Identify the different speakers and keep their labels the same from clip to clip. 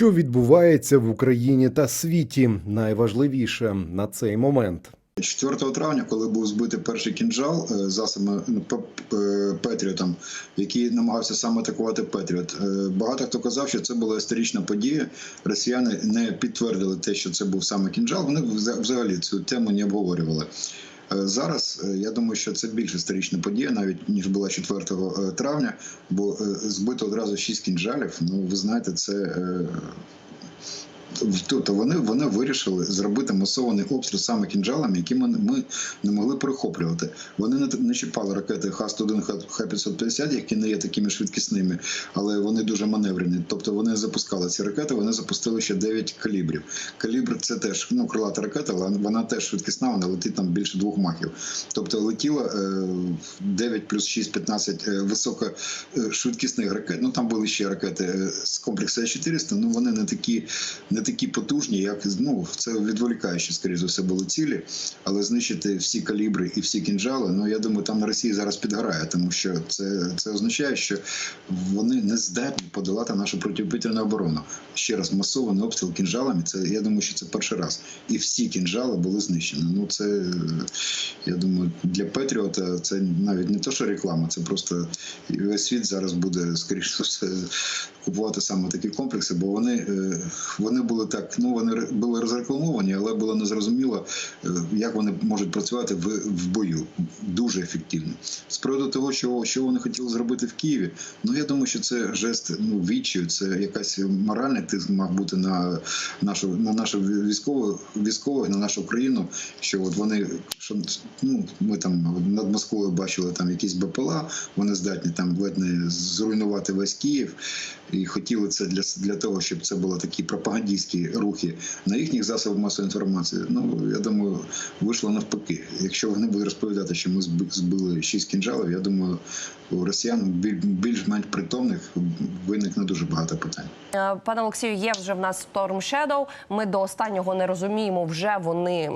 Speaker 1: Що відбувається в Україні та світі, найважливіше на цей момент.
Speaker 2: 4 травня, коли був збитий перший кінжал е, засобами ну, П- Петріотом, який намагався саме атакувати Петріот, е, багато хто казав, що це була історична подія. Росіяни не підтвердили те, що це був саме кінжал. Вони вза- взагалі цю тему не обговорювали. Е, Зараз е, я думаю, що це більш історична подія, навіть ніж була 4 травня, бо е, збито одразу шість кінжалів. Ну, ви знаєте, це. Е, Тобто вони, вони вирішили зробити масований обстріл саме кінжалами, які ми, ми не могли перехоплювати. Вони не, не чіпали ракети Х-101, Х-550, які не є такими швидкісними, але вони дуже маневрені. Тобто вони запускали ці ракети, вони запустили ще 9 калібрів. Калібр це теж ну, крилата ракета, але вона теж швидкісна, вона летить там більше двох махів. Тобто летіло е, 9 плюс 6, 15 е, високошвидкісних ракет. Ну там були ще ракети е, з комплексу С-400, ну вони не такі не такі потужні, як ну це відволікаючі, скоріше за все, були цілі, але знищити всі калібри і всі кінжали. Ну я думаю, там на Росії зараз підгорає, тому що це, це означає, що вони не здатні подолати нашу протиповітряну оборону. Ще раз масований обстріл кінжалами. Це я думаю, що це перший раз, і всі кінжали були знищені. Ну це я думаю, для Петріота це навіть не то, що реклама, це просто весь світ зараз буде скоріше все купувати саме такі комплекси, бо вони, е, вони були так, ну вони були розрекламовані, але було незрозуміло, е, як вони можуть працювати в, в бою дуже ефективно. З приводу того, що, що вони хотіли зробити в Києві, ну я думаю, що це жест ну, відчаю, це якась моральний тиск мав бути на нашу на нашу військових військових, на нашу країну. Що от вони що ну ми там над Москвою бачили там якісь БПЛА, вони здатні там ледь не зруйнувати весь Київ. І хотіли це для, для того, щоб це були такі пропагандистські рухи на їхніх засобах масової інформації. Ну я думаю, вийшло навпаки. Якщо вони будуть розповідати, що ми збили шість кінжалів, я думаю, у росіян біль- більш-менш притомних виникне дуже багато питань.
Speaker 3: Е, Пане Олексію, є вже в нас Storm Shadow. Ми до останнього не розуміємо, вже вони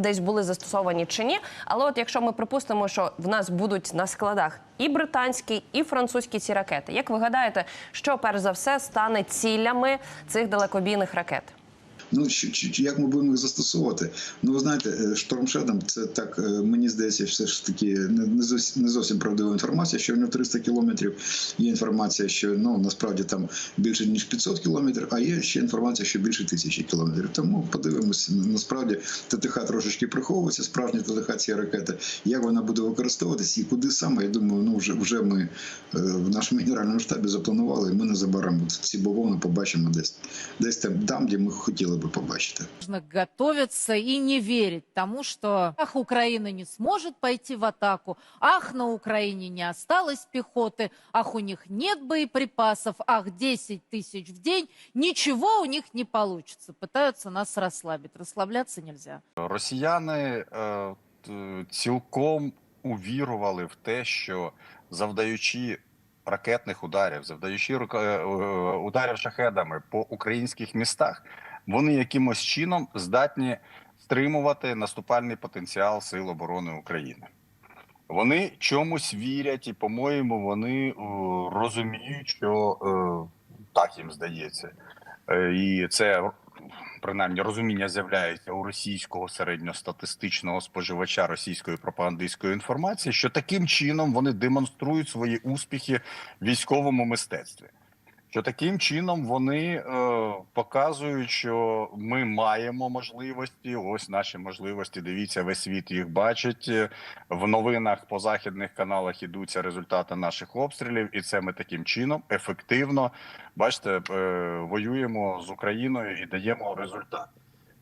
Speaker 3: десь були застосовані чи ні. Але от якщо ми припустимо, що в нас будуть на складах і британські, і французькі ці ракети, як ви гадаєте, що перш за все стане цілями цих далекобійних ракет?
Speaker 2: Ну чи, чи, як ми будемо їх застосовувати? Ну ви знаєте, штормшедом це так е, мені здається, все ж таки не, зовсім не зовсім правдива інформація. Що в нього 300 кілометрів. Є інформація, що ну насправді там більше ніж 500 кілометрів, а є ще інформація, що більше тисячі кілометрів. Тому подивимося. Насправді ТТХ трошечки приховується. Справжня ТТХ цієї ракети. Як вона буде використовуватись і куди саме? Я думаю, ну вже вже ми е, в нашому генеральному штабі запланували, і ми незабаром ці бавовни побачимо десь десь там, там, де ми хотіли би побачити.
Speaker 4: нужно готовиться и не верить тому, что ах, Украина не сможет пойти в атаку, ах, на Украине не осталось пехоты, ах, у них нет боеприпасов, ах, 10 тысяч в день, ничего у них не получится. Пытаются нас расслабить. Расслабляться нельзя.
Speaker 5: Росіяни е, т- цілком увірували в те, що завдаючи ракетних ударів, завдаючи рука- е, е, ударів шахедами по українських містах, Вони якимось чином здатні стримувати наступальний потенціал Сил оборони України. Вони чомусь вірять, і, по-моєму, вони е, розуміють, що е, так їм здається. Е, І це принаймні розуміння з'являється у російського середньостатистичного споживача російської пропагандистської інформації, що таким чином вони демонструють свої успіхи в військовому мистецтві. Що таким чином вони е, показують, що ми маємо можливості. Ось наші можливості. Дивіться, весь світ їх бачить. В новинах по західних каналах ідуться результати наших обстрілів, і це ми таким чином ефективно бачите, е, воюємо з Україною і даємо результат.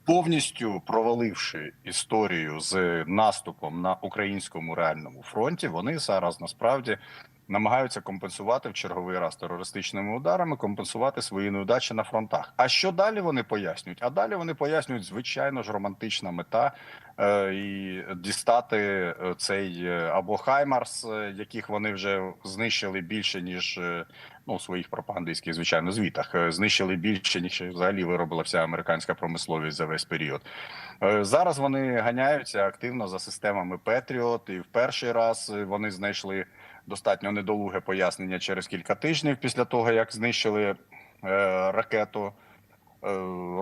Speaker 5: Повністю проваливши історію з наступом на українському реальному фронті, вони зараз насправді намагаються компенсувати в черговий раз терористичними ударами, компенсувати свої неудачі на фронтах. А що далі вони пояснюють? А далі вони пояснюють, звичайно ж, романтична мета е, і дістати е, цей е, або Хаймарс, е, яких вони вже знищили більше ніж. Ну, своїх пропагандистських, звичайно, звітах знищили більше ніж взагалі виробила вся американська промисловість за весь період. Зараз вони ганяються активно за системами Петріот, і в перший раз вони знайшли достатньо недолуге пояснення через кілька тижнів після того, як знищили е, ракету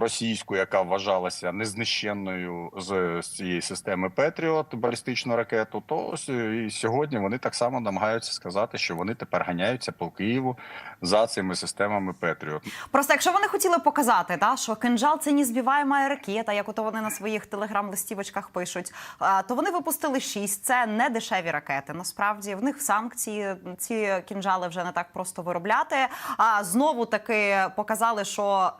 Speaker 5: російську, яка вважалася незнищенною з, цієї системи Петріот, балістичну ракету, то е, і сьогодні вони так само намагаються сказати, що вони тепер ганяються по Києву за цими системами Петріот.
Speaker 6: Просто якщо вони хотіли показати, да, що кинжал це незбиваєма ракета, як ото вони на своїх телеграм-листівочках пишуть, то вони випустили шість. Це не дешеві ракети. Насправді в них санкції ці кінжали вже не так просто виробляти. А знову таки показали, що.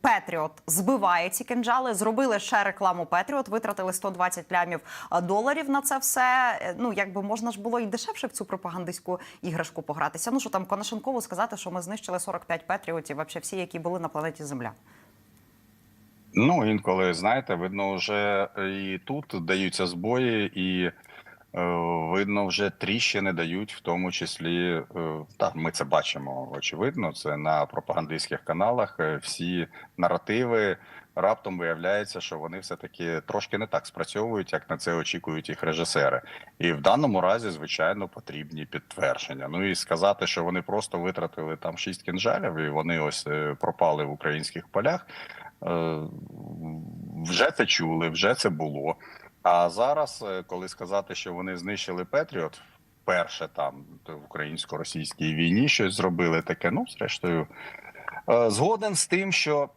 Speaker 6: Петріот збиває ці кинджали, зробили ще рекламу Петріот, витратили 120 лямів а, доларів на це все. Е, Ну якби можна ж було і дешевше в цю пропагандистську іграшку погратися. Ну що там Конашенкову сказати, що ми знищили 45 Петріотів, вообще всі, які були на планеті Земля.
Speaker 5: Ну інколи знаєте, видно, вже і тут даються збої, і е, видно, вже тріщини дають, в тому числі е, так, ми це бачимо. Очевидно, це на пропагандистських каналах. е, Всі наративи раптом виявляється, що вони все таки трошки не так спрацьовують, як на це очікують їх режисери. І в даному разі, звичайно, потрібні підтвердження. Ну і сказати, що вони просто витратили там шість кінжалів, і вони ось е, пропали в українських полях. Е, Вже це чули, вже це було. А зараз, е, коли сказати, що вони знищили Петріот, вперше там в українсько-російській війні щось зробили таке. Ну, зрештою, е, згоден з тим, що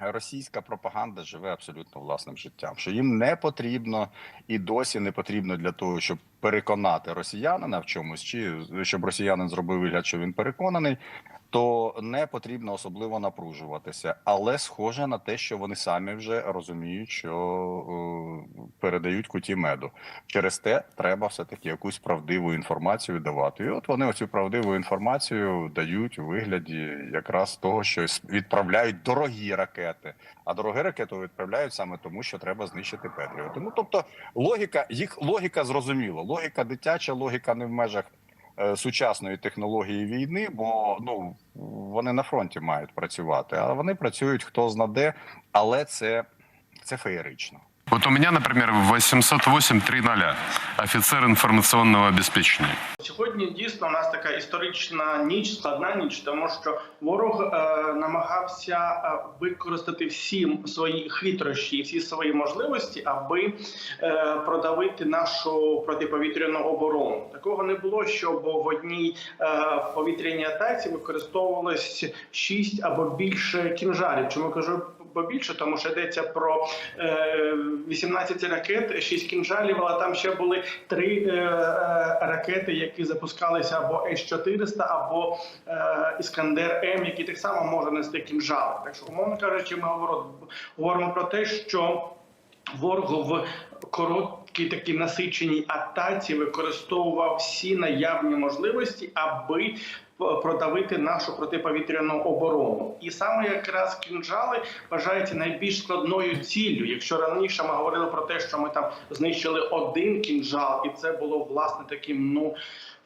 Speaker 5: російська пропаганда живе абсолютно власним життям, що їм не потрібно і досі не потрібно для того, щоб переконати росіянина в чомусь, чи щоб росіянин зробив вигляд, що він переконаний, то не потрібно особливо напружуватися. Але схоже на те, що вони самі вже розуміють, що е, передають куті меду. Через те треба все таки якусь правдиву інформацію давати. І от вони оцю правдиву інформацію дають у вигляді якраз того, що відправляють дорогі ракети. А дорогі ракети відправляють саме тому, що треба знищити Петріоти. Ну тобто, логіка їх логіка зрозуміла. Логіка дитяча, логіка не в межах е, сучасної технології війни, бо ну вони на фронті мають працювати, а вони працюють хто зна де, але це, це феєрично.
Speaker 7: Вот у меня, например, 808.3.0, офицер информационного обеспечения.
Speaker 8: Сьогодні дійсно у нас така історична ніч, складна ніч, тому що ворог е, намагався е, використати всі свої хитрощі всі свої можливості, аби е, продавити нашу протиповітряну оборону. Такого не було, щоб в одній е, повітряній атаці використовувалось 6 або більше кінжалів. Чому кажу? Побільше, тому що йдеться про е, 18 ракет, 6 кінжалів, але там ще були три е, е, ракети, які запускалися або С-400, або е, Іскандер М, які так само може нести кінжали. Так що, умовно кажучи, ми говоримо про те, що ворог в короткій такій насиченій атаці використовував всі наявні можливості, аби продавити нашу протиповітряну оборону, і саме якраз кінжали вважаються найбільш складною ціллю. Якщо раніше ми говорили про те, що ми там знищили один кінжал, і це було власне таким ну.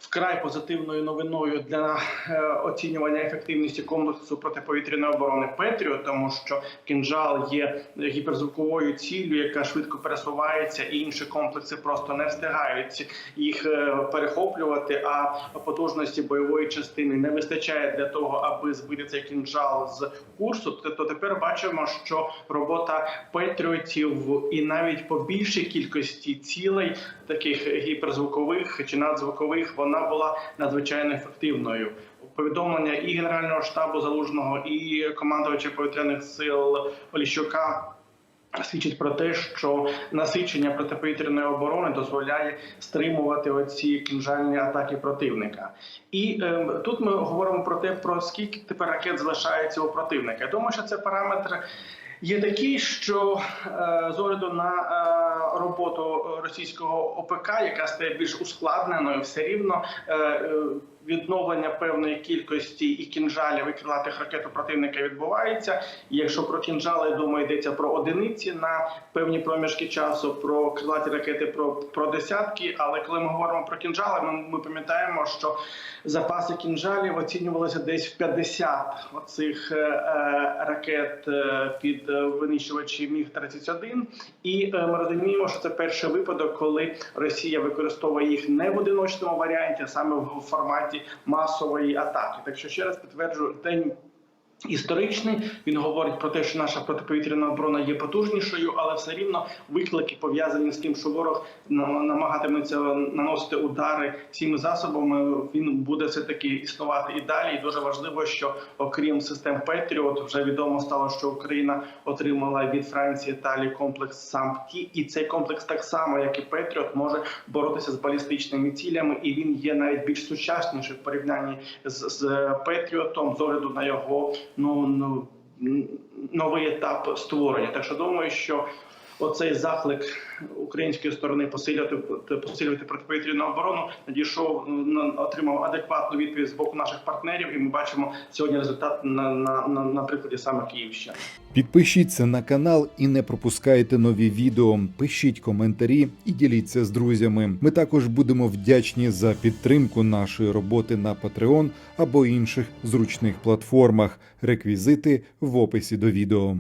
Speaker 8: Вкрай позитивною новиною для е, оцінювання ефективності комплексу протиповітряної оборони Петріо, тому що кінжал є гіперзвуковою ціллю, яка швидко пересувається, і інші комплекси просто не встигають їх е, перехоплювати. А потужності бойової частини не вистачає для того, аби збити цей кінжал з курсу. То тепер бачимо, що робота петріотів і навіть по більшій кількості цілей, таких гіперзвукових чи надзвукових, вона була надзвичайно ефективною. Повідомлення і генерального штабу залужного, і командувача повітряних сил Оліщука свідчить про те, що насичення протиповітряної оборони дозволяє стримувати оці кінжальні атаки противника. І е, тут ми говоримо про те, про скільки тепер ракет залишається у противника. Я думаю, що це параметр. Є такий, що е, з огляду на е, роботу російського ОПК, яка стає більш ускладненою, все рівно е, е, відновлення певної кількості і кінжалів і крилатих ракет у противника відбувається. І якщо про кінжали, думаю, йдеться про одиниці на певні проміжки часу, про крилаті ракети про, про десятки. Але коли ми говоримо про кінжали, ми, ми пам'ятаємо, що запаси кінжалів оцінювалися десь в 50 оцих е, е, ракет е, під е, винищувачі Міг 31 І е, ми розуміємо, що це перший випадок, коли Росія використовує їх не в одиночному варіанті, а саме в форматі масової атаки. Так що ще раз підтверджую, день Історичний він говорить про те, що наша протиповітряна оборона є потужнішою, але все рівно виклики пов'язані з тим, що ворог на- намагатиметься наносити удари цими засобами. Він буде все таки існувати і далі. І дуже важливо, що окрім систем Петріот, вже відомо стало, що Україна отримала від Франції Італії комплекс САМПТІ, і цей комплекс так само, як і Петріот, може боротися з балістичними цілями, і він є навіть більш сучасніший в порівнянні з, з Петріотом, з огляду на його ну, ну новий етап створення. Так що думаю, що оцей заклик української сторони посилювати посилювати протиповітряну оборону надійшов на- отримав адекватну відповідь з боку наших партнерів, і ми бачимо сьогодні результат на, на, на, на прикладі саме Київщини.
Speaker 1: Підпишіться на канал і не пропускайте нові відео. Пишіть коментарі і діліться з друзями. Ми також будемо вдячні за підтримку нашої роботи на Patreon або інших зручних платформах. Реквізити в описі до відео.